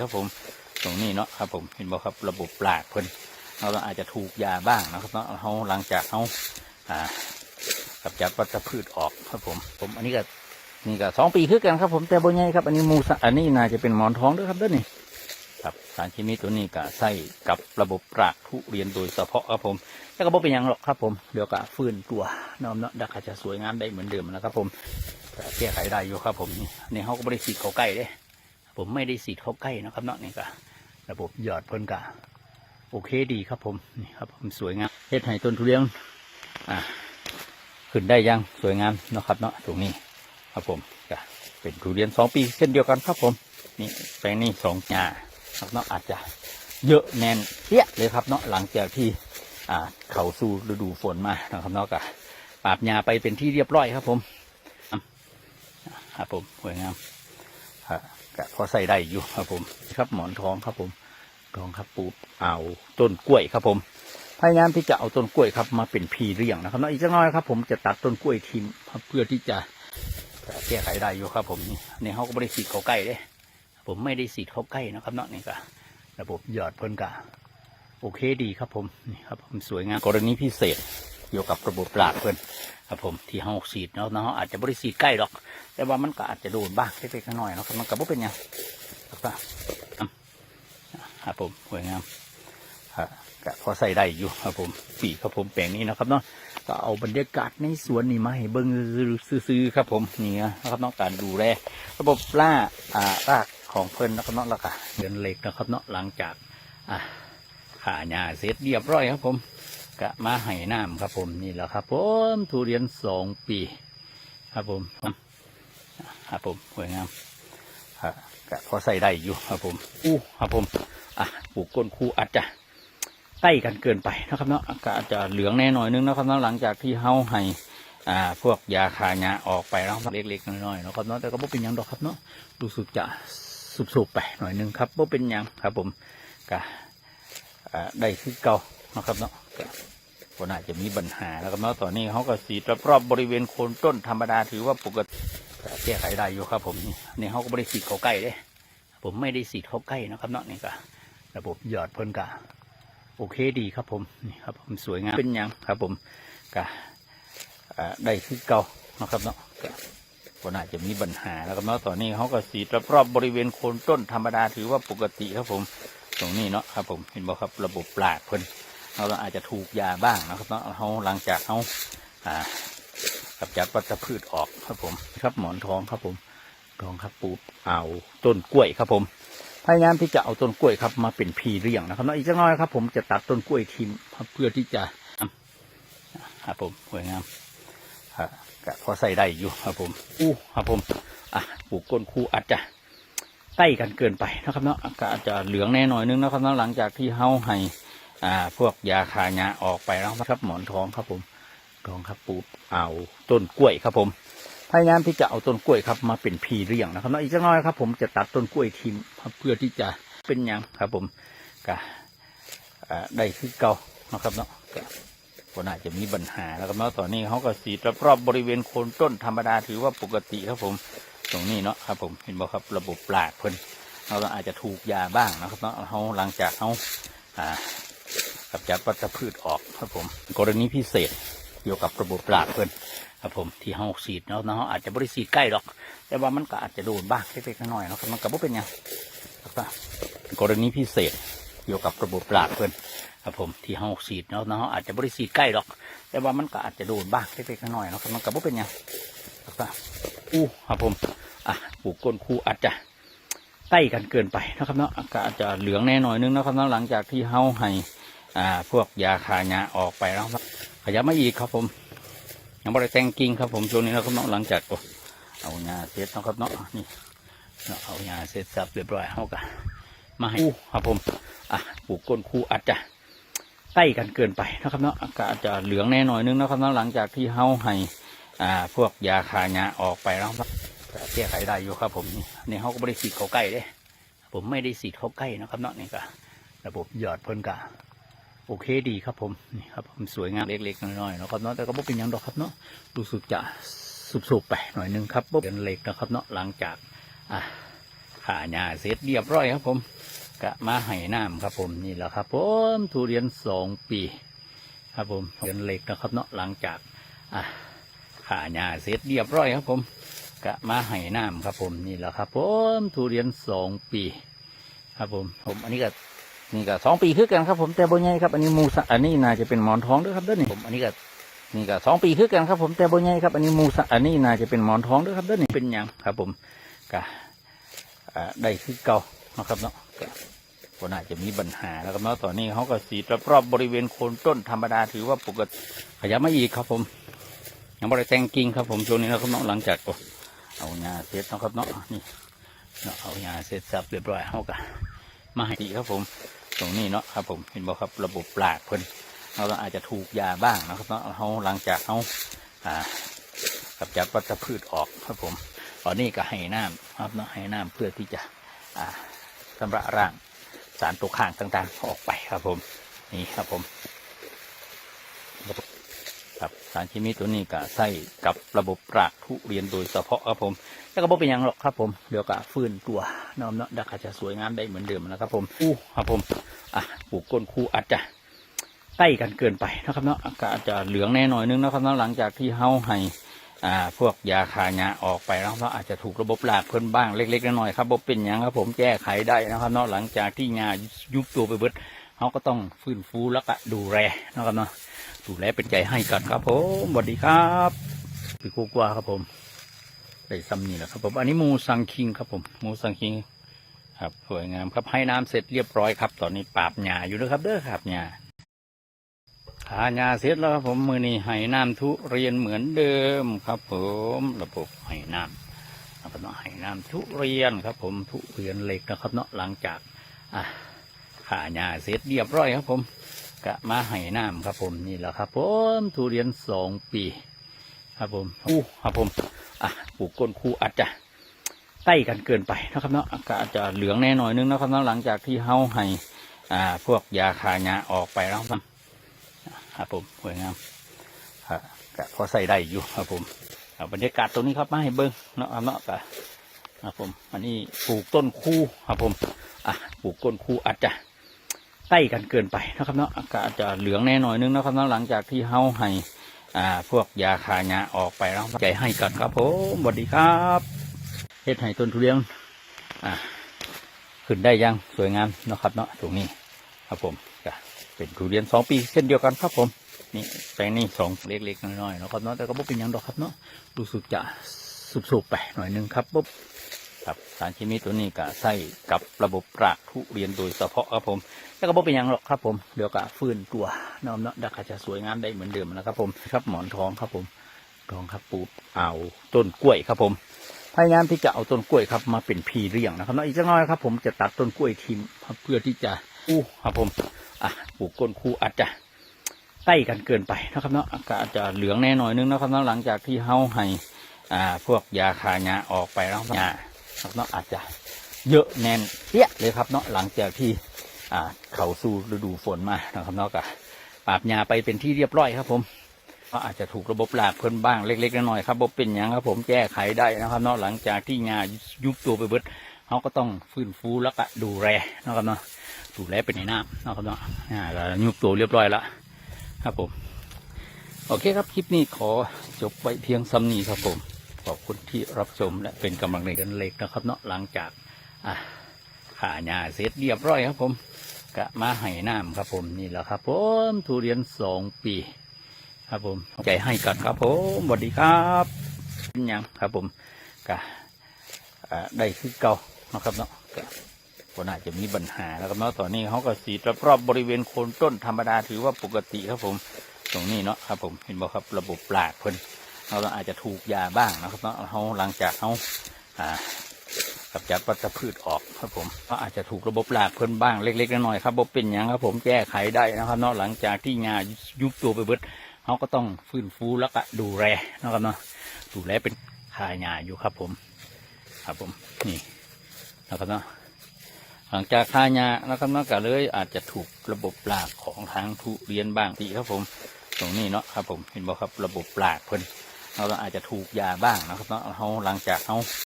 ครับผมตรงนี้เนาะครับผมเห็นบอกครับระบบปลากเพิ่นเราอาจจะถูกยาบ้างนะครับเนาะเขาหลังจากเขาอ่ากับจัดวัชพืชออกครับผม ผมอันนี้ก็นี่ก็สองปีคือกันครับผมแต่บนใหญ่ครับ อันนี้มูสอันนี้น่าจะเป็นหมอนท้องด้วยครับเด้อนี่ครับสารเคมีตัวนี้ก็ใส่กับระบบปลากทุเรียนโดยเฉพาะครับผมแล้วก็บ่เป็นยังหรอกครับผมเดี๋ยวก็ฟื้นตัวน้อมเนาะดักอาจจะสวยงามได้เหมือนเดิมนะครับผมแต่แก้ไขได้อยู่ครับผมนี่นี่เขาก็ไม่ได้ฉีดเขาใกล้เด้ ผมไม่ได้สีดเข้าใกล้นะครับเนาะนี่ก็ระบบหยอดพ่นกะโอเคดีครับผมนี่ครับผมสวยงามเฮ็ดให้ต้นทุเรียนอ่าขึ้นได้ยังสวยงามเนาะครับเนาะตรงนี้ครับผมก็เป็นทุเรียนสองปีเช่นเดียวกันครับผมนี่แปลงนี้สองหญ้าครับเนาะอาจจะเยอะแน่นเปี้ยเลยครับเนาะหลังจากที่อ่าเขาสู่ฤดูฝนมานะครับเนาะก็ปราบหญ้าไปเป็นที่เรียบร้อยครับผมครับผมสวยงาม ก็พอใส่ได้อยู่ครับผม ครับหมอนทองครับผมทองครับปูเอาต้นกล้วยครับผมพยายามที่จะเอาต้นกล้วยครับมาเป็นพีเรียงนะครับแล้อีกสักน้อยครับ ผมจะตัดต้นกล้วยทิ้งเพื่อที่จะแก้ไขได้อยู่ครับ ผมนี่นี่เขาก็ไม่ได้สีดเขาใกล้เด้ผมไม่ได้สีดเขาใกล้นะครับเนาะนี่ก็ระบบหยอดเพิ่นกะโอเคดีครับผมนี่ครับผมสวยงามกรณีพิเศษ เกี่ยวกับระบบปลากเพิ่นครับผมที่ห้องสีดเนาะเนาะอาจจะไม่ได้สีดใกล้หรอก แต่ว่ามันก็อาจจะโดนบ้างเล็กๆน้อยๆเนาะมันก็บ่เป็นหยังครับก็อืมครับผมสวยงามครับก็พอใส่ได้อยู่ครับผมปีครับผมแปลงนี้นะครับเนาะก็เอาบรรยากาศในสวนนี่มาให้เบิ่งซื้อๆครับผมนี่นะครับเนาะการดูแลระบบล่าอ่ารากของเพิ่นนะครับเนาะแล้วก็เดินเล็กนะครับเนาะหลังจากอ่าขาหญ้าเสร็จเรียบร้อยครับผม ก็มาให้น้ำครับผมนี่แหละครับผมทุเรียนสองปี ครับผมครับผมสวยงามครับก็พอใส่ได้อยู่ครับผม อู้ครับผมอะปลูกก้นคูอาจจะใกล้กันเกินไปนะครับเนาะก็อาจจะเหลืองแน่หน่อยนึงนะครับเนาะหลังจากที่เฮาให้อ่าพวกยาคาหยาออกไปแล้วเล็กๆน้อยๆนะครับเนาะแต่ก็บ่เป็นยังดอกครับเนาะรู้สึกจะสุบๆไปหน่อยนึงครับบ่เป็นยังครับผมก็อ่าได้คือเก่า นะครับเนาะก็น่าจะมีปัญหาแล้วครับเนาะตอนนี้เขาก็สีรอบๆบริเวณโคนต้นธรรมดาถือว่าปกติแก้ไขได้อยู่ครับ ผมนี่เขาก็ไม่ได้สีเขาใกล้เด้ผมไม่ได้สีเขาใกล้นะครับเนาะนี่ก็ระบบหยอดเพิ่นกะโอเคดีครับผมนี่ครับผมสวยงามเป็นยังครับ ผมกะได้คือเก่านะครับเนาะก็น่าจะมีปัญหาแล้วครับเนาะตอนนี้เขาก็สีรอบๆบริเวณโคนต้นธรรมดาถือว่าปกติครับผม ตรงนี้เนาะครับ ผมเห็นบอกครับระบบปลากเพิ่น เราอาจจะถูกยาบ้างนะครับเนาะเขาหลังจากเขาอ่ากับจัดวัชพืชออกครับผมครับหมอนทองครับผมทองครับปูเอาต้นกล้วยครับผมพยายามที่จะเอาต้นกล้วยครับ มาเป็นพีเรียงนะครับแล้วอีกสักน้อยครับ ผมจะตัดต้นกล้วยทิ้งเพื่อที่จะครับผมสวยงามครับก็พอใส่ได้อยู่ครับผม อู้ครับผมอะปลูกก้นคูอาจจะใกล้กันเกินไปนะครับเนาะก็อาจจะเหลืองแน่หน่อยนึงนะครับเนาะหลังจากที่เฮาให้ อ่า พวกยาคาหยาออกไปแล้วครับหมอนทองครับผมทองครับปูเอาต้นกล้วยครับผมพยายามที่จะเอาต้นกล้วยครับมาเป็นพีเรียงนะครับแล้วอีกสักน้อยครับ ผมจะตัดต้นกล้วยทิ้งเพื่อที่จะเป็นยังครับ ผมก็อ่าได้คือเก่านะครับเนาะก็ก็น่าจะมีปัญหาแล้วครับเนาะตอนนี้เขาก็สีรอบๆบริเวณโคนต้นธรรมดาถือว่าปกติครับผม ตรงนี้เนาะครับผมเห็นบอกครับระบบปลากเพิ่นเราอาจจะถูกยาบ้างนะครับเนาะเขาหลังจากเขาอ่า กับจัดวัชพืชออกครับผม กรณีพิเศษเกี่ยวกับระบบปลากเพิ่นครับผมที่ห้องสีดเนาะเนาะอาจจะบริสีดใกล้หรอก แต่ว่ามันก็อาจจะโดนบ้างเล็กๆน้อยๆเนาะครับมันก็บ่เป็นยังครับก็กรณีพิเศษเกี่ยวกับระบบปลากเพิ่นครับผมที่ห้องสีดเนาะเนาะอาจจะบริสีดใกล้หรอก แต่ว่ามันก็อาจจะโดนบ้างเล็กๆน้อยๆเนาะครับมันก็บ่เป็นยังครับก็อู้ครับผมอะปลูกก้นคูอาจจะใกล้กันเกินไปนะครับเนาะก็อาจจะเหลืองแน่หน่อยนึงนะครับเนาะหลังจากที่เฮาให้ อ่า พวกยาคาหยาออกไปแล้วขยับมาอีกครับผมยังบริแต่งกิ่งครับผมช่วงนี้นะครับเนาะหลังจากก็เอาหญ้าเสร็จนะครับเนาะนี่เนาะเอาหญ้าเสร็จสับเรียบร้อยเขาก็มาให้อู้ครับผมอะปลูกก้นคูอาจจะใกล้กันเกินไปนะครับเนาะก็อาจจะเหลืองแน่หน่อยนึงนะครับเนาะหลังจากที่เฮาให้อ่า พวกยาคาหยาออกไปแล้วครับก็แก้ไขได้อยู่ครับ ผมนี่นี่เขาก็ไม่ได้สีดเขาใกล้เด้ผมไม่ได้สีดเขาใกล้นะครับเนาะนี่ก็ระบบหยอดเพิ่นกะ โอเคดีครับผมนี่ครับผมสวยงามเล็กๆน้อยๆนะครับเนาะแต่ก็บ่เป็นยังดอกครับเนาะรู้สึกจะสุบๆไปหน่อยนึงครับบ่เป็นเล็กนะครับเนาะหลังจากอ่าขาหญ้าเสร็จเรียบร้อยครับผมกะมาให้น้ำครับผมนี่แหละครับผมทุเรียนสองปีครับผมเรียนเล็กนะครับเนาะหลังจากอะขาหญ้าเสร็จเรียบร้อยครับผมกะมาให้น้ำครับผมนี่แหละครับผมทุเรียนสองปี ครับผมผมอันนี้ก็ นี่ก็สองปีคือกันครับ ผมแต่บใหญ่ครับอันนี้มูสอันนี้น่าจะเป็นหมอนทองด้วยครับเด้อนี่ผมอันนี้ก็นี่ก็สองปีคือกันครับ ผมแต่บใหญ่ครับอันนี้มูสอันนี้น่าจะเป็นหมอนทองด้วยครับเด้อนี่เป็นยังครับ ผมก็ได้คือเก่านะครับเนาะก็น่าจะมีปัญหาแล้วครับเนาะตอนนี้เขาก็สีรอบๆบริเวณโคนต้นธรรมดาถือว่าปกติขยับมาอีกครับผมยังบริแตงกิ่งครับ ผมช่วงนี้นะครับเนาะหลังจากโอ้เอาหญ้าเสร็จนะครับเนาะนี่เนาะเอาหญ้าเสร็จสับเรียบร้อยเขาก็ มาให้ดีครับผม ตรงนี้เนาะครับผมเห็นบอกครับระบบปลากเพิ่นเราอาจจะถูกยาบ้างนะครับเนาะเขาหลังจากเขาอ่ากับจัดวัชพืชออกครับผมตอนนี้ก็ให้น้ำครับเนาะให้น้ำเพื่อที่จะอ่าชำระร่างสารตกค้างต่างๆ ออกไปครับผม นี่ครับผมครับสารเคมีตัวนี้ก็ใส่กับระบบปรากทุเรียนโดยเฉพาะครับผม แล้วก็บ่เป็นยังหรอกครับผม เดี๋ยวก็ฟื้นตัว น้อมเนาะดักอาจจะสวยงามได้เหมือนเดิมนะครับ ผมอู้ครับผมอะปลูกก้นคูอาจจะใกล้กันเกินไปนะครับเนาะก็อาจจะเหลืองแน่หน่อยนึงนะครับเนาะหลังจากที่เฮาให้อ่าพวกยาคาหยาออกไปแล้วเนาะอาจจะถูกระบบหลากเพิ่นบ้างเล็กๆน้อยๆครับบ่เป็นหยังครับ ผมแก้ไขได้นะครับเนาะหลังจากที่งายุบตัวไปเบิดเฮาก็ต้องฟื้นฟูแล้วก็ดูแลนะครับเนาะดูแลเป็นใจให้กันครับผมสวัสดีครับพี่ครูกว่าครับผม ได้ซ้ำนี่แหละครับผมอันนี้หมูสังคิงครับผมหมูสังคิง ครับสวยงามครับให้น้ำเสร็จเรียบร้อยครับ ตอนนี้ปราบหญ้าอยู่นะครับ เด้อครับหญ้าขาหญ้าเสร็จแล้วครับผมมือนี้ให้น้ำทุเรียนเหมือนเดิมครับ ผมระบบให้น้ำนะครับเนาะให้น้ำทุเรียนครับ ผมทุเรียนเหล็กนะครับ เนาะหลังจากอะขาหญ้าเสร็จเรียบร้อยครับ ผมกะมาให้น้ำครับ ผมนี่แหละครับ ผมทุเรียนสองปี ครับผมอู้ครับผมอะปลูกก้นคูอาจจะใกล้กันเกินไปนะครับเนาะก็อาจจะเหลืองแน่หน่อยนึงนะครับเนาะหลังจากที่เฮาให้อ่า พวกยาคาหยาออกไปแล้วครับครับผมสวยงามครับก็พอใส่ได้อยู่ครับผมเอาบรรยากาศตรงนี้ครับมาให้เบิ้งเนาะครับเนาะก็ครับผม อันนี้ปลูกต้นคูครับผมอะปลูกก้นคูอาจจะใกล้กันเกินไปนะครับเนาะก็อาจจะเหลืองแน่หน่อยนึงนะครับเนาะหลังจากที่เฮาให้ อ่าพวกยาคายาออกไปแล้วใจให้กันครับผมสวัสดีครับเฮ็ดให้ต้นทุเรียนอ่าขึ้นได้ยังสวยงามเนาะครับเนาะตรงนี้ครับผมก็เป็นทุเรียนสองปีเช่นเดียวกันครับผมนี่แปลงนี้สองเล็กๆน้อยๆเนาะครับเนาะแต่ก็บ่เป็นยังดอกครับเนาะรู้สึกจะสุบๆไปหน่อยนึงครับปุ๊บ ครับสารเคมีตัวนี้ก็ใส่กับระบบปรากทุเรียนโดยเฉพาะครับผมแล้วก็บ่เป็นยังหรอกครับผม เดี๋ยวก็ฟื้นตัวน้อมเนาะดักจะสวยงามได้เหมือนเดิมนะครับผมครับหมอนทองครับผมทองครับปูเอาต้นกล้วยครับผมพยายามที่จะเอาต้นกล้วยครับมาเป็นพีเรียงนะครับเนาะอีกสักน้อยครับผมจะตัดต้นกล้วยทิ้งเพื่อที่จะอู้ครับผมอะปลูกก้นคูอาจจะใกล้กันเกินไปนะครับเนาะก็อาจจะเหลืองแน่หน่อยนึงนะครับเนาะหลังจากที่เฮาให้อ่าพวกยาคาหยาออกไปแล้วหญ้า ครับเนาะอาจจะเยอะแน่นเปี้ยเลยครับเนาะหลังจากที่อ่าเขาสู่ฤดูฝนมานะครับเนอกจากปราบหญ้าไปเป็นที่เรียบร้อยครับผมก็อาจจะถูกระบบหลากเพิ่นบ้างเล็กๆน้อยๆครับบ่เป็นหยังครับผมแก้ไขได้นะครับเนาะหลังจากที่หญ้ายุบตัวไปเบิดเขาก็ต้องฟื้นฟูแล้วก็ดูแลนะครับเนาะดูแลเป็นในน้ำนะครับเนาะอ่าก็ยุบตัวเรียบร้อยแล้วครับผม โอเคครับคลิปนี้ขอจบไว้เพียงซ้ำนี้ครับผม ขอบคุณที่รับชมและเป็นกำลังใจกันเล็กนะครับเนาะหลังจากอ่าขาหญ้าเสร็จเรียบร้อยครับผมกะมาให้น้ำครับผมนี่แหละครับ ผมทุเรียนสองปี ครับผมใจให้กันครับผมสวัสดีครับเป็นยังครับผมกะได้คือเก่านะครับเนาะก็น่าจะมีปัญหาแล้วครับเนาะตอนนี้เขาก็สีดรอบๆบริเวณโคนต้นธรรมดาถือว่าปกติครับผม ตรงนี้เนาะครับผมเห็นบอกครับระบบปลากเพิ่น เราอาจจะถูกยาบ้างนะครับเนาะเขาหลังจากเขาอ่ากับจัดวัชพืชออกครับผมก็อาจจะถูกระบบหลากเพิ่นบ้างเล็กๆน้อยๆครับบ่เป็นหยังครับผมแก้ไขได้นะครับเนาะหลังจากที่งายุบตัวไปเบิดเขาก็ต้องฟื้นฟูแล้วก็ดูแลนะครับเนาะดูแลเป็นคาหญ้าอยู่ครับผม ครับผมนี่นะครับเนาะหลังจากคาหญ้านะครับเนาะก็เลยอาจจะถูกระบบหลากของทางทุเรียนบ้างทีครับผม ตรงนี้เนาะครับผมเห็นบอกครับระบบหลากเพิ่น เราอาจจะถูกยาบ้างนะครับเนาะเขาหลังจากเขา